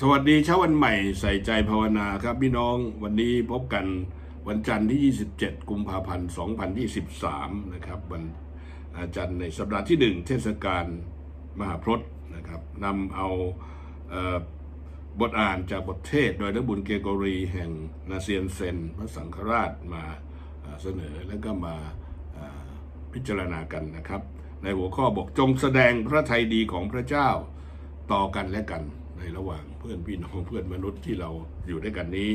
สวัสดีเช้าวันใหม่ใส่ใจภาวนาครับพี่น้องวันนี้พบกันวันจันทร์ที่ 27 กุมภาพันธ์ 2023 นะครับวันอาจันทร์ในสัปดาห์ที่ 1 เทศกาลมหาพรตนะครับนำเอาเออบทอ่านจากบทเทศ โดยนักบุญเกโกรีแห่งนาเซียนเซน พระสังฆราชมาเสนอแล้วก็มาพิจารณากันนะครับ ในหัวข้อบอกจงแสดงพระทัยดีของพระเจ้าต่อกันและกัน ระหว่างเพื่อนพี่น้องเพื่อนมนุษย์ที่เราอยู่ด้วยกันนี้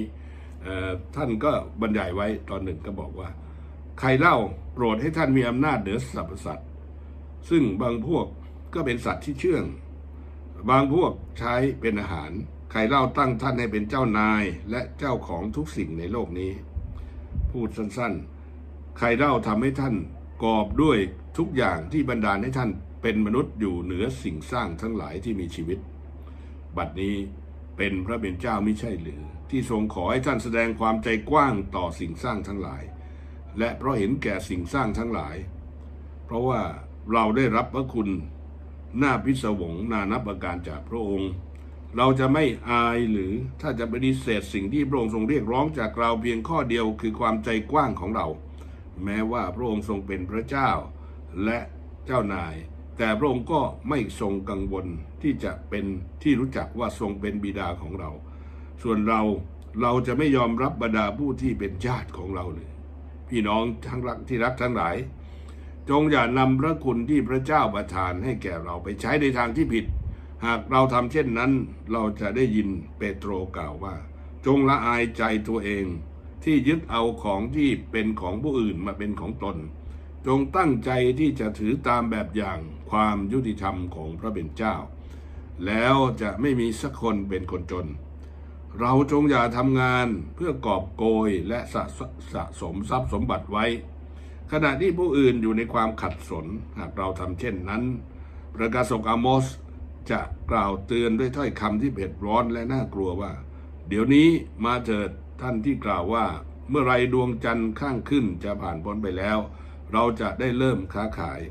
ท่านก็บรรยายไว้ตอนหนึ่งก็บอกว่า ใครเล่าโปรดให้ท่านมีอำนาจเหนือสรรพสัตว์ซึ่งบางพวกก็เป็นสัตว์ที่เชื่อง บางพวกใช้เป็นอาหาร ใครเล่าตั้งท่านให้เป็นเจ้านายและเจ้าของทุกสิ่งในโลกนี้ พูดสั้นๆ ใครเล่าทำให้ท่านกอบด้วยทุกอย่างที่บรรดาลให้ท่านเป็นมนุษย์อยู่เหนือสิ่งสร้างทั้งหลายที่มีชีวิต บัดนี้เป็นพระเป็นเจ้าไม่ใช่หรือ ที่ทรงขอให้ท่านแสดงความใจกว้างต่อสิ่งสร้างทั้งหลาย และเพราะเห็นแก่สิ่งสร้างทั้งหลาย เพราะว่าเราได้รับพระคุณหน้าพิศวงนานับประการจากพระองค์ เราจะไม่อายหรือถ้าจะปฏิเสธสิ่งที่พระองค์ทรงเรียกร้องจากเราเพียงข้อเดียวคือความใจกว้างของเรา แม้ว่าพระองค์ทรงเป็นพระเจ้าและเจ้านาย แต่พระองค์ก็ไม่ทรงกังวลที่จะเป็นที่รู้จักว่าทรงเป็นบิดาของเรา ส่วนเราเราจะไม่ยอมรับบรรดาผู้ที่เป็นญาติของเราเลย พี่น้องทั้งรักที่รักทั้งหลาย จงอย่านำพระคุณที่พระเจ้าประทานให้แก่เราไปใช้ในทางที่ผิด หากเราทำเช่นนั้น เราจะได้ยินเปโตรกล่าวว่า จงละอายใจตัวเอง ที่ยึดเอาของที่เป็นของผู้อื่นมาเป็นของตน จงตั้งใจที่จะถือตามแบบอย่างความยุติธรรมของพระเป็นเจ้า แล้วจะไม่มีสักคนเป็นคนจน เราจงอย่าทำงานเพื่อกอบโกยและสะสสะสมทรัพย์สมบัติไว้ ขณะที่ผู้อื่นอยู่ในความขัดสนหากเราทำเช่นนั้นประกาศกอาโมสจะกล่าวเตือนด้วยถ้อยคำที่เผ็ดร้อนและน่ากลัวว่า เดี๋ยวนี้มาเถิดท่านที่กล่าวว่า เมื่อไรดวงจันทร์ข้างขึ้นจะผ่านพ้นไปแล้ว เราจะได้เริ่มค้าขาย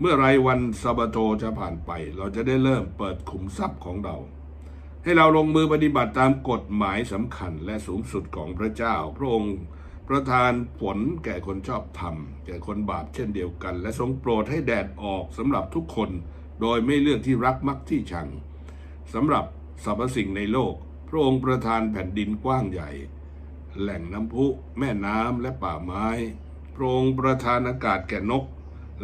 เมื่อไรวันซาบโตจะผ่านไป เราจะได้เริ่มเปิดขุมทรัพย์ของเรา ให้เราลงมือปฏิบัติตามกฎหมายสำคัญและสูงสุดของพระเจ้า พระองค์ประทานผลแก่คนชอบธรรม แก่คนบาปเช่นเดียวกัน และทรงโปรดให้แดดออกสำหรับทุกคน โดยไม่เลือกที่รักมักที่ชังสำหรับสรรพสิ่งในโลก พระองค์ประทานแผ่นดินกว้างใหญ่ แหล่งน้ำพุ แม่น้ำและป่าไม้ พระองค์ประทานอากาศแก่นก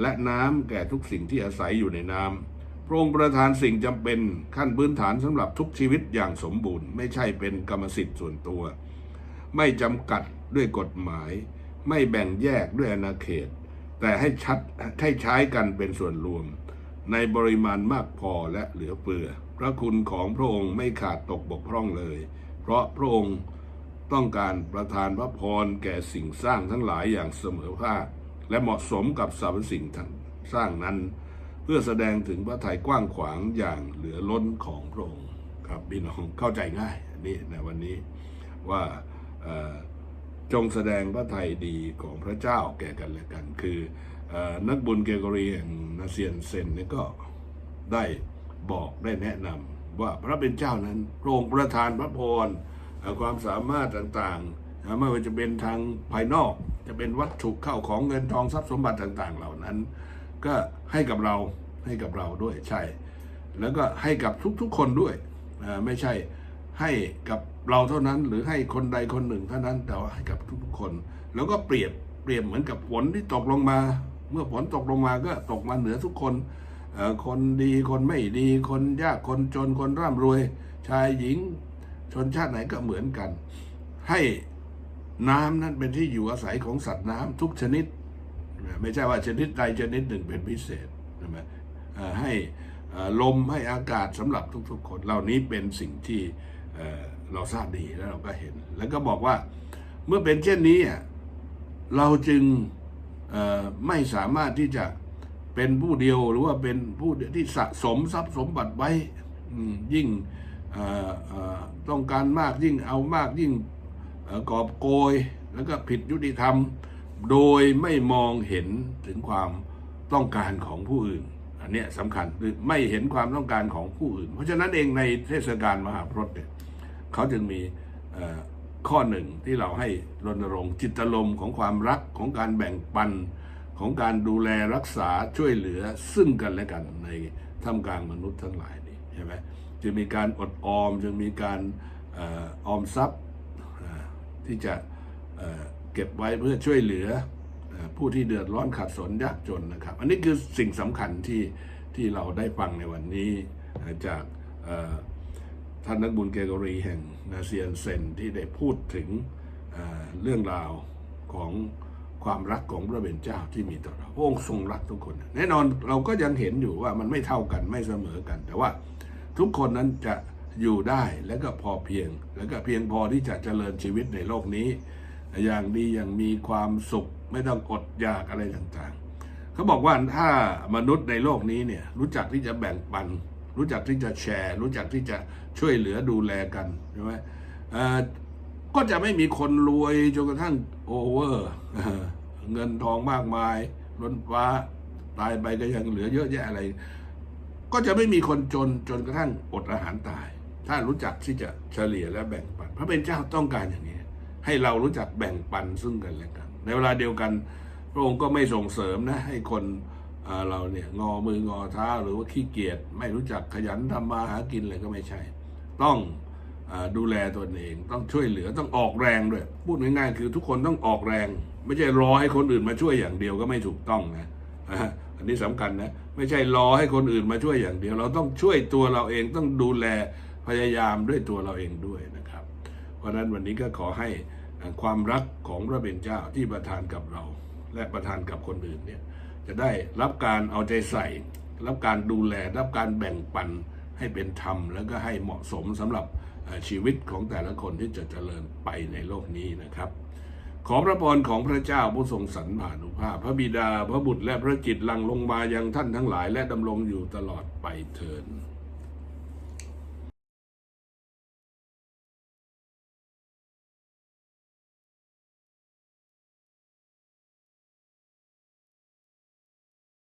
และน้ำแก่ทุกสิ่งที่อาศัยอยู่ในน้ำพระองค์ประทานสิ่งจำเป็นขั้นพื้นฐานสำหรับทุกชีวิตอย่างสมบูรณ์ ไม่ใช่เป็นกรรมสิทธิ์ส่วนตัว ไม่จำกัดด้วยกฎหมาย ไม่แบ่งแยกด้วยอาณาเขต แต่ให้ชัดให้ใช้กันเป็นส่วนรวม ในปริมาณมากพอและเหลือเฟือ พระคุณของพระองค์ไม่ขาดตกบกพร่องเลย เพราะพระองค์ ต้องการประทานพระพรแก่สิ่งสร้างทั้งหลายอย่างเสมอภาคและเหมาะสมกับสรรพสิ่งทั้งสร้างนั้น เพื่อแสดงถึงพระทัยกว้างขวางอย่างเหลือล้นของพระองค์ครับพี่น้องเข้าใจง่ายนี่ในวันนี้ว่าจงแสดงพระทัยดีของพระเจ้าแก่กันและกัน คืออนักบุญเกโกรีแห่งนาเซียนเซนนี่ก็ได้บอกได้แนะนำว่าพระเป็นเจ้านั้นพระองค์ประทานพระพร ความสามารถต่างๆไม่ว่าจะเป็นทางภายนอก จะเป็นวัตถุเข้าของเงินทองทรัพย์สมบัติต่างๆ เหล่านั้น ก็ให้กับเราให้กับเราด้วยใช่ แล้วก็ให้กับทุกๆคนด้วยไม่ใช่ให้กับเราเท่านั้นหรือให้คนใดคนหนึ่งเท่านั้นแต่ว่าให้กับทุกๆคน แล้วก็เปรียบเปรียบเหมือนกับฝนที่ตกลงมา เมื่อฝนตกลงมาก็ตกมาเหนือทุกคนคนดีคนไม่ดีคนยากคนจนคนร่ำรวย ชายหญิง ชนชาติไหนก็เหมือนกัน ให้น้ำนั้นเป็นที่อยู่อาศัยของสัตว์น้ำทุกชนิด ไม่ใช่ว่าชนิดใดชนิดหนึ่งเป็นพิเศษใช่ไหมให้ลมให้อากาศสำหรับทุกๆคนเหล่านี้เป็นสิ่งที่เราทราบดีแล้วเราก็เห็น แล้วก็บอกว่าเมื่อเป็นเช่นนี้เราจึงไม่สามารถที่จะเป็นผู้เดียวหรือว่าเป็นผู้เดียวที่สะสมทรัพย์สมบัติไว้ยิ่ง ต้องการมากยิ่งเอามากยิ่งก่อกอบโกย แล้วก็ผิดยุติธรรม โดยไม่มองเห็นถึงความต้องการของผู้อื่น อันเนี้ยสำคัญคือไม่เห็นความต้องการของผู้อื่น เพราะฉะนั้นเองในเทศกาลมหาพรตเนี่ยเขาจึงมีข้อหนึ่งที่เราให้รณรงค์จิตลมของความรักของการแบ่งปันของการดูแลรักษาช่วยเหลือซึ่งกันและกันในท่ามกลางมนุษย์ทั้งหลายนี่ใช่ไหม จะมีการอดออมจะมีการออมทรัพย์ที่จะเก็บไว้เพื่อช่วยเหลือผู้ที่เดือดร้อนขัดสนยากจนนะครับ อันนี้คือสิ่งสำคัญที่ที่เราได้ฟังในวันนี้จากท่านนักบุญเกกรีแห่งนาเซียนเซนที่ได้พูดถึงเเรื่องราวของความรักของพระเป็นเจ้าที่มีต่อเราพระองค์ทรงรักทุกคน แน่นอนเราก็ยังเห็นอยู่ว่ามันไม่เท่ากันไม่เสมอกัน แต่ว่า ทุกคนนั้นจะอยู่ได้และก็พอเพียง แล้วก็เพียงพอที่จะเจริญชีวิตในโลกนี้ อย่างดีอย่างมีความสุขไม่ต้องอดอยากอะไรต่างๆ เขาบอกว่าถ้ามนุษย์ในโลกนี้เนี่ยรู้จักที่จะแบ่งปัน รู้จักที่จะแชร์ รู้จักที่จะช่วยเหลือดูแลกันใช่ไหมก็จะไม่มีคนรวยจนกระทั่งโอเวอร์เงินทองมากมายล้นฟ้าตายไปก็ยังเหลือเยอะแยะอะไร ก็จะไม่มีคนจนจนกระทั่งอดอาหารตาย ถ้ารู้จักที่จะเฉลี่ยและแบ่งปัน พระเป็นเจ้าต้องการอย่างนี้ ให้เรารู้จักแบ่งปันซึ่งกันและกัน ในเวลาเดียวกัน พระองค์ก็ไม่ส่งเสริมนะให้คนเราเนี่ยงอมืองอเท้าหรือว่าขี้เกียจไม่รู้จักขยันทำมาหากินอะไรก็ไม่ใช่ ต้องอดูแลตนเองต้องช่วยเหลือต้องออกแรงด้วย พูดง่ายๆคือทุกคนต้องออกแรง ไม่ใช่รอให้คนอื่นมาช่วยอย่างเดียวก็ไม่ถูกต้องนะ อันนี้สำคัญนะ ไม่ใช่รอให้คนอื่นมาช่วยอย่างเดียว เราต้องช่วยตัวเราเองต้องดูแลพยายามด้วยตัวเราเองด้วยนะครับ เพราะฉะนั้นวันนี้ก็ขอให้ความรักของพระเป็นเจ้าที่ประทานกับเรา และประทานกับคนอื่นเนี่ยจะได้รับการเอาใจใส่ รับการดูแล รับการแบ่งปันให้เป็นธรรม แล้วก็ให้เหมาะสมสำหรับชีวิตของแต่ละคนที่จะเจริญไปในโลกนี้นะครับ ขอพระพรของพระเจ้าผู้ทรงสรรพานุภาพ พระบิดาพระบุตรและพระจิตลังลงมายังท่านทั้งหลาย และดำรงอยู่ตลอดไปเทิน